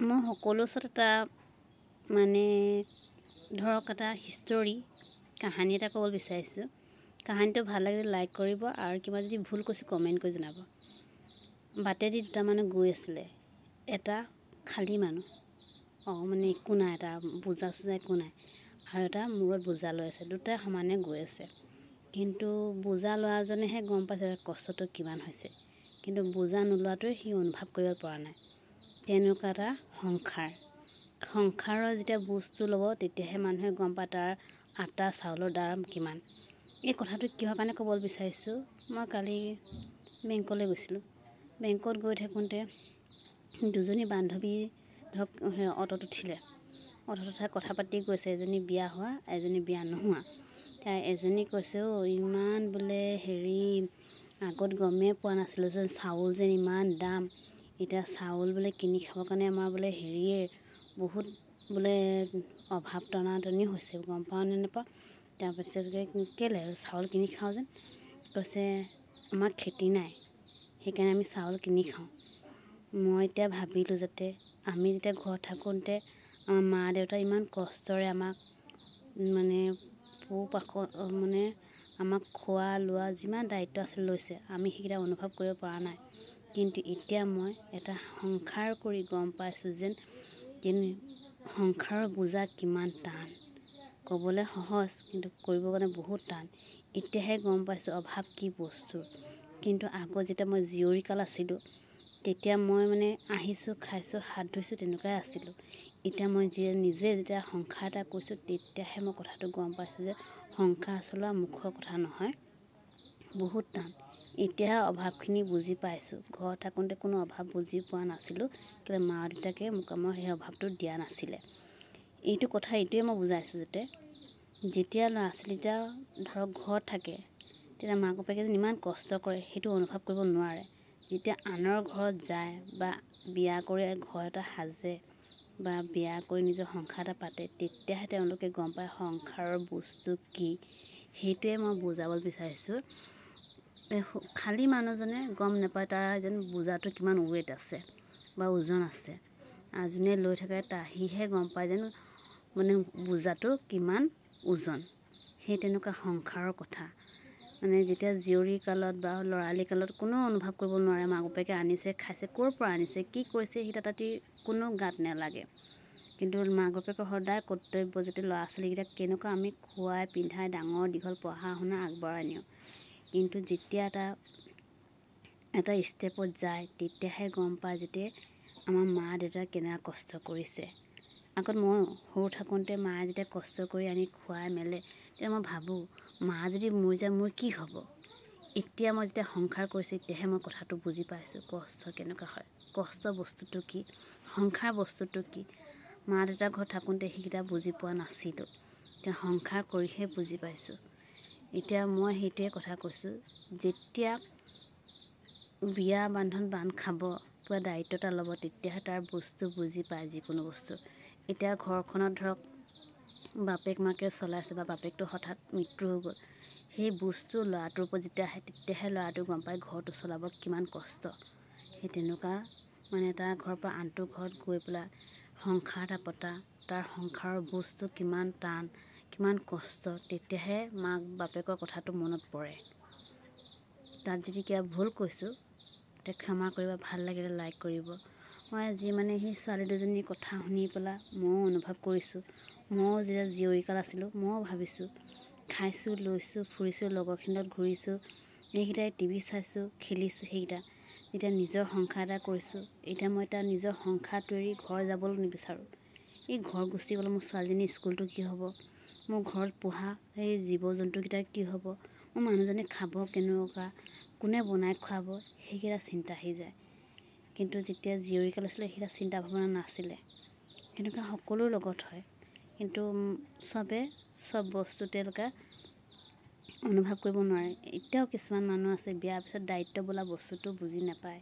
মই সকলো ওচৰত এটা মানে ধৰক এটা হিষ্টৰী কাহানী এটা ক'ব বিচাৰিছোঁ। কাহানীটো ভাল লাগিলে লাইক কৰিব আৰু কিবা যদি ভুল কৈছোঁ কমেণ্ট কৰি জনাব। বাটেদি দুটা মানুহ গৈ আছিলে। এটা খালী মানুহ। অঁ মানে একো নাই এটা বোজা চোজা একো নাই। আৰু এটা মূৰত বোজা লৈ আছে দুটাই সমানে গৈ আছে। কিন্তু বোজা লোৱাজনেহে গম পাইছে কষ্টটো কিমান হৈছে। কিন্তু বোজা নোলোৱাটোৱে সি অনুভৱ কৰিব পৰা নাই। তেনেকুৱা এটা সংসাৰ। সংসাৰৰ যেতিয়া বস্তু ল'ব তেতিয়াহে মানুহে গম পায় তাৰ আটা চাউলৰ দাম কিমান। এই কথাটো কিহৰ কাৰণে ক'বলৈ বিচাৰিছোঁ? মই কালি বেংকলৈ গৈছিলোঁ। বেংকত গৈ থাকোঁতে দুজনী বান্ধৱী ধৰক অট'ত উঠিলে। অট'ত উঠাই কথা পাতি গৈছে এজনী বিয়া হোৱা এজনী বিয়া নোহোৱা। তাই এজনী কৈছে অ' ইমান বোলে হেৰি আগত গমেই পোৱা নাছিলোঁ যেন চাউল যেন ইমান দাম। এতিয়া চাউল বোলে কিনি খাবৰ কাৰণে আমাৰ বোলে হেৰিয়ে বহুত বোলে অভাৱ টনাটনি হৈছে গম পাওঁ নে নাপাওঁ তাৰপিছত কেলৈ চাউল কিনি খাওঁ যেন? কৈছে আমাৰ খেতি নাই সেইকাৰণে আমি চাউল কিনি খাওঁ। মই এতিয়া ভাবিলোঁ যাতে আমি যেতিয়া ঘৰত থাকোঁতে আমাৰ মা দেউতা ইমান কষ্টৰে আমাক মানে পোহপাক মানে আমাক খোৱা লোৱা যিমান দায়িত্ব আছিল লৈছে আমি সেইকেইটা অনুভৱ কৰিব পৰা নাই। কিন্তু এতিয়া মই এটা সংসাৰ কৰি গম পাইছোঁ যেন যেন সংসাৰৰ বোজা কিমান টান। ক'বলৈ সহজ কিন্তু কৰিবৰ কাৰণে বহুত টান। এতিয়াহে গম পাইছোঁ অভাৱ কি বস্তু কিন্তু আগত যেতিয়া মই জীয়ৰীকাল আছিলোঁ তেতিয়া মই মানে আহিছোঁ খাইছোঁ হাত ধুইছোঁ তেনেকুৱাই আছিলোঁ। এতিয়া মই যি নিজে যেতিয়া সংসাৰ এটা কৰিছোঁ তেতিয়াহে মই কথাটো গম পাইছোঁ যে সংসাৰ চলোৱা মুখৰ কথা নহয় বহুত টান। এতিয়াহে অভাৱখিনি বুজি পাইছোঁ। ঘৰত থাকোঁতে কোনো অভাৱ বুজি পোৱা নাছিলোঁ কেলৈ মা দেউতাকে মোক আমাৰ সেই অভাৱটো দিয়া নাছিলে। এইটো কথা এইটোৱে মই বুজাইছোঁ যাতে যেতিয়া ল'ৰা ছোৱালীকেইটা ধৰক ঘৰত থাকে তেতিয়া মাক বাপেকে যেন ইমান কষ্ট কৰে সেইটো অনুভৱ কৰিব নোৱাৰে। যেতিয়া আনৰ ঘৰত যায় বা বিয়া কৰি ঘৰ এটা সাজে বা বিয়া কৰি নিজৰ সংসাৰ এটা পাতে তেতিয়াহে তেওঁলোকে গম পায় সংসাৰৰ বস্তু কি। সেইটোৱে মই বুজাবলৈ বিচাৰিছোঁ। খালী মানুহজনে গম নাপায় তাৰ যেন বোজাটো কিমান ৱেইট আছে বা ওজন আছে। যোনে লৈ থাকে তাৰ সিহে গম পায় যেন মানে বোজাটো কিমান ওজন। সেই তেনেকুৱা সংসাৰৰ কথা। মানে যেতিয়া জীয়ৰী কালত বা ল'ৰালি কালত কোনো অনুভৱ কৰিব নোৱাৰে মাক বাপেকে আনিছে খাইছে ক'ৰ পৰা আনিছে কি কৰিছে সেই তাতে কোনো গাত নেলাগে। কিন্তু মাক বাপেকৰ সদায় কৰ্তব্য যাতে ল'ৰা ছোৱালীকেইটাক কেনেকুৱা আমি খোৱাই পিন্ধাই ডাঙৰ দীঘল পঢ়া শুনা আগবঢ়াই নিওঁ। কিন্তু যেতিয়া এটা এটা ষ্টেপত যায় তেতিয়াহে গম পায় যেতিয়া আমাৰ মা দেউতাই কেনেকুৱা কষ্ট কৰিছে। আগত মই সৰু থাকোঁতে মায়ে যেতিয়া কষ্ট কৰি আনি খুৱাই মেলে তেতিয়া মই ভাবোঁ মা যদি মৰি যায় মোৰ কি হ'ব? এতিয়া মই যেতিয়া সংসাৰ কৰিছোঁ তেতিয়াহে মই কথাটো বুজি পাইছোঁ কষ্ট কেনেকুৱা হয়? কষ্ট বস্তুটো কি? সংসাৰ বস্তুটো কি? মা দেউতাৰ ঘৰত থাকোঁতে সেইকেইটা বুজি পোৱা নাছিলোঁ। এতিয়া সংসাৰ কৰিহে বুজি পাইছোঁ। এতিয়া মই সেইটোৱে কথা কৈছোঁ যেতিয়া বিয়া বান্ধোন বান্ধ খাব কিবা দায়িত্ব এটা ল'ব তেতিয়াহে তাৰ বস্তু বুজি পায় যিকোনো বস্তু। এতিয়া ঘৰখনত ধৰক বাপেক মাকে চলাইছে বা বাপেকটো হঠাৎ মৃত্যু হৈ গ'ল সেই বস্তু ল'ৰাটোৰ ওপৰত যেতিয়া আহে তেতিয়াহে ল'ৰাটো গম পায় ঘৰটো চলাব কিমান কষ্ট। সেই তেনেকুৱা মানে এটা ঘৰৰ পৰা আনটো ঘৰত গৈ পেলাই সংসাৰ এটা পতা তাৰ সংসাৰৰ বস্তু কিমান টান কিমান কষ্ট তেতিয়াহে মাক বাপেকৰ কথাটো মনত পৰে। তাত যদি কিবা ভুল কৈছোঁ তেতিয়া ক্ষমা কৰিব ভাল লাগিলে লাইক কৰিব। মই আজি মানে সেই ছোৱালী দুজনীৰ কথা শুনি পেলাই ময়ো অনুভৱ কৰিছোঁ। ময়ো যেতিয়া জীয়ৰীকাল আছিলোঁ ময়ো ভাবিছোঁ খাইছোঁ লৈছোঁ ফুৰিছোঁ লগৰখিনিৰ লগত ঘূৰিছোঁ এইকেইটাই টিভি চাইছোঁ খেলিছোঁ সেইকেইটা। যেতিয়া নিজৰ সংসাৰ এটা কৰিছোঁ এতিয়া মই এটা নিজৰ সংসাৰটো এৰি ঘৰ যাবলৈ নিবিচাৰোঁ। এই ঘৰ গুচি গ'লে মোৰ ছোৱালীজনীৰ স্কুলটো কি হ'ব? মোৰ ঘৰত পোহা সেই জীৱ জন্তুকেইটা কি হ'ব? মোৰ মানুহজনে খাব কেনেকুৱা কোনে বনাই খুৱাব সেইকেইটা চিন্তা আহি যায়। কিন্তু যেতিয়া জীয়ৰীকাল আছিলে সেইকেইটা চিন্তা ভাৱনা নাছিলে। সেনেকুৱা সকলোৰ লগত হয়। কিন্তু চবে চব বস্তু তেওঁলোকে অনুভৱ কৰিব নোৱাৰে। এতিয়াও কিছুমান মানুহ আছে বিয়াৰ পিছত দায়িত্ব বোলা বস্তুটো বুজি নাপায়।